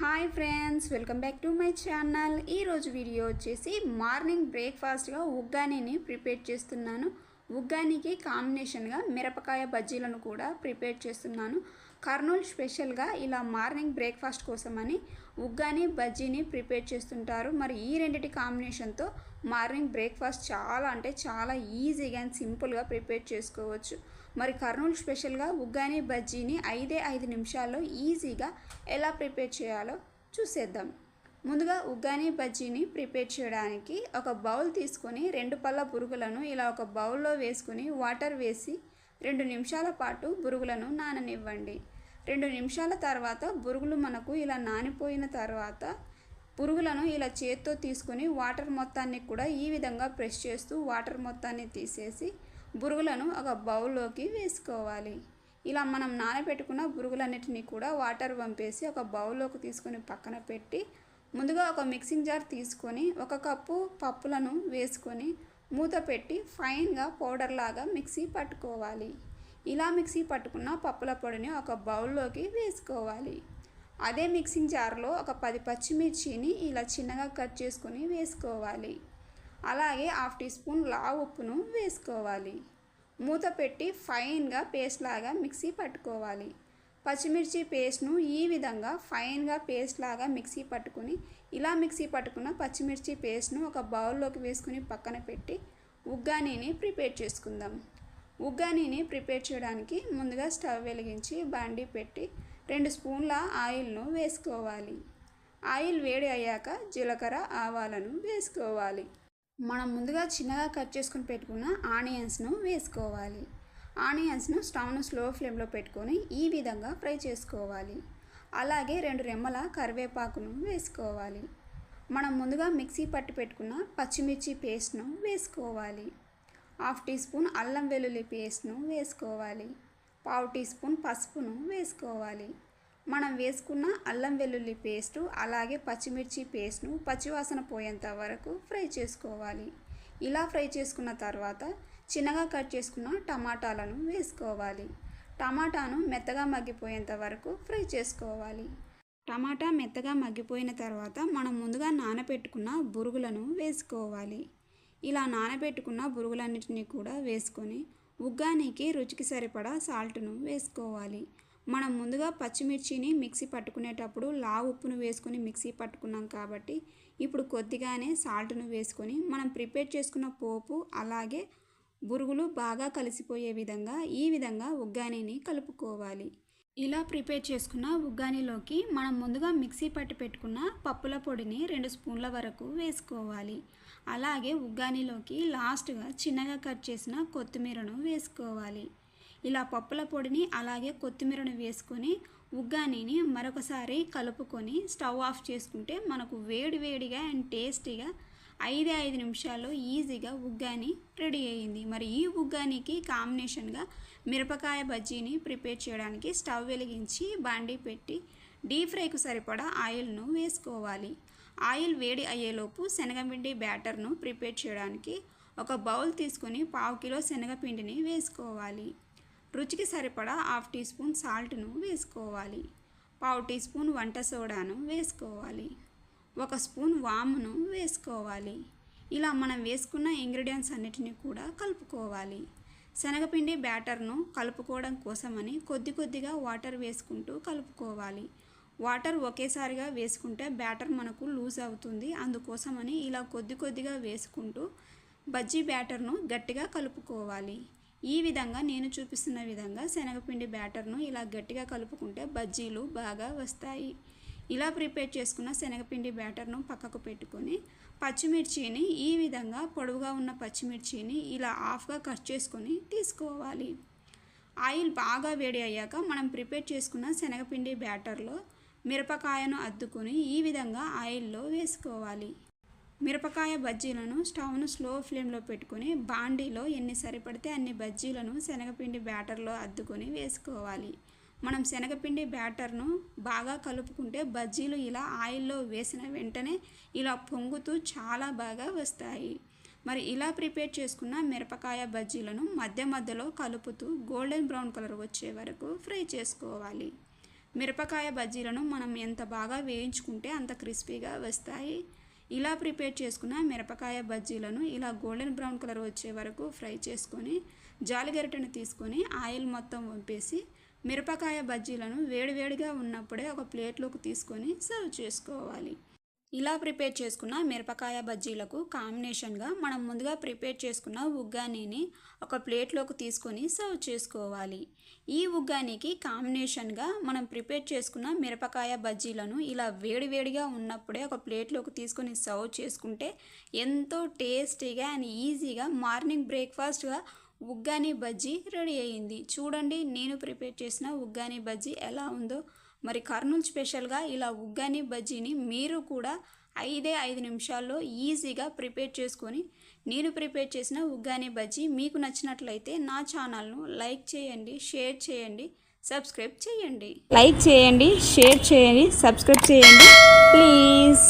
Hi friends welcome back to my channel. ఈరోజు video వచ్చేసి morning బ్రేక్ఫాస్ట్గా ఉగ్గానీని ప్రిపేర్ చేస్తున్నాను. ఉగ్గానీకి కాంబినేషన్గా మిరపకాయ బజ్జీలను కూడా ప్రిపేర్ చేస్తున్నాను. కర్నూలు స్పెషల్గా ఇలా మార్నింగ్ బ్రేక్ఫాస్ట్ కోసమని ఉగ్గాని బజ్జీని ప్రిపేర్ చేస్తుంటారు. మరి ఈ రెండిటి కాంబినేషన్తో మార్నింగ్ బ్రేక్ఫాస్ట్ చాలా అంటే చాలా ఈజీగా అండ్ సింపుల్గా ప్రిపేర్ చేసుకోవచ్చు. మరి కర్నూలు స్పెషల్గా ఉగ్గాని బజ్జీని ఐదే ఐదు నిమిషాల్లో ఈజీగా ఎలా ప్రిపేర్ చేయాలో చూసేద్దాం. ముందుగా ఉగ్గాని బజ్జీని ప్రిపేర్ చేయడానికి ఒక బౌల్ తీసుకొని రెండు పళ్ళ పురుగులను ఇలా ఒక బౌల్లో వేసుకుని వాటర్ వేసి రెండు నిమిషాల పాటు బురుగులను నాననివ్వండి. రెండు నిమిషాల తర్వాత బురుగులు మనకు ఇలా నానిపోయిన తర్వాత పురుగులను ఇలా చేత్తో తీసుకొని వాటర్ మొత్తాన్ని కూడా ఈ విధంగా ప్రెస్ చేస్తూ వాటర్ మొత్తాన్ని తీసేసి బురుగులను ఒక బౌల్లోకి వేసుకోవాలి. ఇలా మనం నానబెట్టుకున్న బురుగులన్నిటినీ కూడా వాటర్ పంపేసి ఒక బౌల్లోకి తీసుకొని పక్కన పెట్టి ముందుగా ఒక మిక్సింగ్ జార్ తీసుకొని ఒక కప్పు పప్పులను వేసుకొని మూత పెట్టి ఫైన్గా పౌడర్ లాగా మిక్సీ పట్టుకోవాలి. ఇలా మిక్సీ పట్టుకున్న పప్పుల పొడిని ఒక బౌల్లోకి వేసుకోవాలి. అదే మిక్సింగ్ జార్లో ఒక పది పచ్చిమిర్చిని ఇలా చిన్నగా కట్ చేసుకొని వేసుకోవాలి. అలాగే హాఫ్ టీ స్పూన్ లావు ఉప్పును వేసుకోవాలి. మూత పెట్టి ఫైన్గా పేస్ట్ లాగా మిక్సీ పట్టుకోవాలి. పచ్చిమిర్చి పేస్ట్ను ఈ విధంగా ఫైన్గా పేస్ట్ లాగా మిక్సీ పట్టుకుని ఇలా మిక్సీ పట్టుకున్న పచ్చిమిర్చి పేస్ట్ను ఒక బౌల్లోకి వేసుకుని పక్కన పెట్టి ఉగ్గానీని ప్రిపేర్ చేసుకుందాం. ఉగ్గానీని ప్రిపేర్ చేయడానికి ముందుగా స్టవ్ వెలిగించి బాండీ పెట్టి రెండు స్పూన్ల ఆయిల్ను వేసుకోవాలి. ఆయిల్ వేడి అయ్యాక జీలకర్ర ఆవాలను వేసుకోవాలి. మనం ముందుగా చిన్నగా కట్ చేసుకుని పెట్టుకున్న ఆనియన్స్ను వేసుకోవాలి. ఆనియన్స్ను స్టవ్ను స్లో ఫ్లేమ్లో పెట్టుకొని ఈ విధంగా ఫ్రై చేసుకోవాలి. అలాగే రెండు రెమ్మల కరివేపాకును వేసుకోవాలి. మనం ముందుగా మిక్సీ పట్టి పెట్టుకున్న పచ్చిమిర్చి పేస్ట్ను వేసుకోవాలి. హాఫ్ టీ స్పూన్ అల్లం వెల్లుల్లి పేస్ట్ను వేసుకోవాలి. పావు టీ స్పూన్ పసుపును వేసుకోవాలి. మనం వేసుకున్న అల్లం వెల్లుల్లి పేస్టు అలాగే పచ్చిమిర్చి పేస్ట్ను పచ్చివాసన పోయేంత వరకు ఫ్రై చేసుకోవాలి. ఇలా ఫ్రై చేసుకున్న తర్వాత చిన్నగా కట్ చేసుకున్న టమాటాలను వేసుకోవాలి. టమాటాను మెత్తగా మగ్గిపోయేంత వరకు ఫ్రై చేసుకోవాలి. టమాటా మెత్తగా మగ్గిపోయిన తర్వాత మనం ముందుగా నానబెట్టుకున్న బురుగులను వేసుకోవాలి. ఇలా నానబెట్టుకున్న బురుగులన్నింటినీ కూడా వేసుకొని ఉగ్గానికి రుచికి సరిపడా సాల్ట్ను వేసుకోవాలి. మనం ముందుగా పచ్చిమిర్చిని మిక్సీ పట్టుకునేటప్పుడు లా ఉప్పును వేసుకొని మిక్సీ పట్టుకున్నాం కాబట్టి ఇప్పుడు కొద్దిగానే సాల్ట్ను వేసుకొని మనం ప్రిపేర్ చేసుకున్న పోపు అలాగే బురుగులు బాగా కలిసిపోయే విధంగా ఈ విధంగా ఉగ్గానీని కలుపుకోవాలి. ఇలా ప్రిపేర్ చేసుకున్న ఉగ్గానీలోకి మనం ముందుగా మిక్సీ పట్టి పెట్టుకున్న పప్పుల పొడిని రెండు స్పూన్ల వరకు వేసుకోవాలి. అలాగే ఉగ్గానీలోకి లాస్ట్గా చిన్నగా కట్ చేసిన కొత్తిమీరను వేసుకోవాలి. ఇలా పప్పుల పొడిని అలాగే కొత్తిమీరను వేసుకొని ఉగ్గానీని మరొకసారి కలుపుకొని స్టవ్ ఆఫ్ చేసుకుంటే మనకు వేడి వేడిగా అండ్ టేస్టీగా ఐదే ఐదు నిమిషాల్లో ఈజీగా ఉగ్గాని రెడీ అయ్యింది. మరి ఈ ఉగ్గానికి కాంబినేషన్గా మిరపకాయ బజ్జీని ప్రిపేర్ చేయడానికి స్టవ్ వెలిగించి బాండీ పెట్టి డీప్ ఫ్రైకు సరిపడా ఆయిల్ను వేసుకోవాలి. ఆయిల్ వేడి అయ్యేలోపు శనగపిండి బ్యాటర్ను ప్రిపేర్ చేయడానికి ఒక బౌల్ తీసుకొని పావు కిలో శనగపిండిని వేసుకోవాలి. రుచికి సరిపడా హాఫ్ టీ స్పూన్ సాల్ట్ను వేసుకోవాలి. పావు టీ స్పూన్ వంట సోడాను వేసుకోవాలి. ఒక స్పూన్ వామును వేసుకోవాలి. ఇలా మనం వేసుకున్న ఇంగ్రీడియంట్స్ అన్నిటిని కూడా కలుపుకోవాలి. శనగపిండి బ్యాటర్ను కలుపుకోవడం కోసమని కొద్ది కొద్దిగా వాటర్ వేసుకుంటూ కలుపుకోవాలి. వాటర్ ఒకేసారిగా వేసుకుంటే బ్యాటర్ మనకు లూజ్ అవుతుంది. అందుకోసమని ఇలా కొద్ది కొద్దిగా వేసుకుంటూ బజ్జీ బ్యాటర్ను గట్టిగా కలుపుకోవాలి. ఈ విధంగా నేను చూపిస్తున్న విధంగా శనగపిండి బ్యాటర్ను ఇలా గట్టిగా కలుపుకుంటే బజ్జీలు బాగా వస్తాయి. ఇలా ప్రిపేర్ చేసుకున్న శనగపిండి బ్యాటర్ను పక్కకు పెట్టుకొని పచ్చిమిర్చిని ఈ విధంగా పొడవుగా ఉన్న పచ్చిమిర్చిని ఇలా హాఫ్గా కట్ చేసుకొని తీసుకోవాలి. ఆయిల్ బాగా వేడి అయ్యాక మనం ప్రిపేర్ చేసుకున్న శనగపిండి బ్యాటర్లో మిరపకాయను అద్దుకొని ఈ విధంగా ఆయిల్లో వేసుకోవాలి. మిరపకాయ బజ్జీలను స్టవ్ను స్లో ఫ్లేమ్లో పెట్టుకొని బాండీలో ఎన్ని సరిపడితే అన్ని బజ్జీలను శనగపిండి బ్యాటర్లో అద్దుకొని వేసుకోవాలి. మనం శనగపిండి బ్యాటర్ను బాగా కలుపుకుంటే బజ్జీలు ఇలా ఆయిల్లో వేసిన వెంటనే ఇలా పొంగుతూ చాలా బాగా వస్తాయి. మరి ఇలా ప్రిపేర్ చేసుకున్న మిరపకాయ బజ్జీలను మధ్య మధ్యలో కలుపుతూ గోల్డెన్ బ్రౌన్ కలర్ వచ్చే వరకు ఫ్రై చేసుకోవాలి. మిరపకాయ బజ్జీలను మనం ఎంత బాగా వేయించుకుంటే అంత క్రిస్పీగా వస్తాయి. ఇలా ప్రిపేర్ చేసుకున్న మిరపకాయ బజ్జీలను ఇలా గోల్డెన్ బ్రౌన్ కలర్ వచ్చే వరకు ఫ్రై చేసుకొని జాలిగరిటను తీసుకొని ఆయిల్ మొత్తం వంపేసి మిరపకాయ బజ్జీలను వేడివేడిగా ఉన్నప్పుడే ఒక ప్లేట్లోకి తీసుకొని సర్వ్ చేసుకోవాలి. ఇలా ప్రిపేర్ చేసుకున్న మిరపకాయ బజ్జీలకు కాంబినేషన్గా మనం ముందుగా ప్రిపేర్ చేసుకున్న ఉగ్గానీని ఒక ప్లేట్లోకి తీసుకొని సర్వ్ చేసుకోవాలి. ఈ ఉగ్గానీకి కాంబినేషన్గా మనం ప్రిపేర్ చేసుకున్న మిరపకాయ బజ్జీలను ఇలా వేడివేడిగా ఉన్నప్పుడే ఒక ప్లేట్లోకి తీసుకొని సర్వ్ చేసుకుంటే ఎంతో టేస్టీగా అండ్ ఈజీగా మార్నింగ్ బ్రేక్ఫాస్ట్గా ఉగ్గాని బజ్జీ రెడీ అయ్యింది. చూడండి నేను ప్రిపేర్ చేసిన ఉగ్గాని బజ్జీ ఎలా ఉందో. మరి కర్నూలు స్పెషల్గా ఇలా ఉగ్గాని బజ్జీని మీరు కూడా ఐదే ఐదు నిమిషాల్లో ఈజీగా ప్రిపేర్ చేసుకొని నేను ప్రిపేర్ చేసిన ఉగ్గాని బజ్జీ మీకు నచ్చినట్లయితే నా ఛానల్ను లైక్ చేయండి షేర్ చేయండి సబ్స్క్రైబ్ చేయండి. లైక్ చేయండి షేర్ చేయండి సబ్స్క్రైబ్ చేయండి. ప్లీజ్.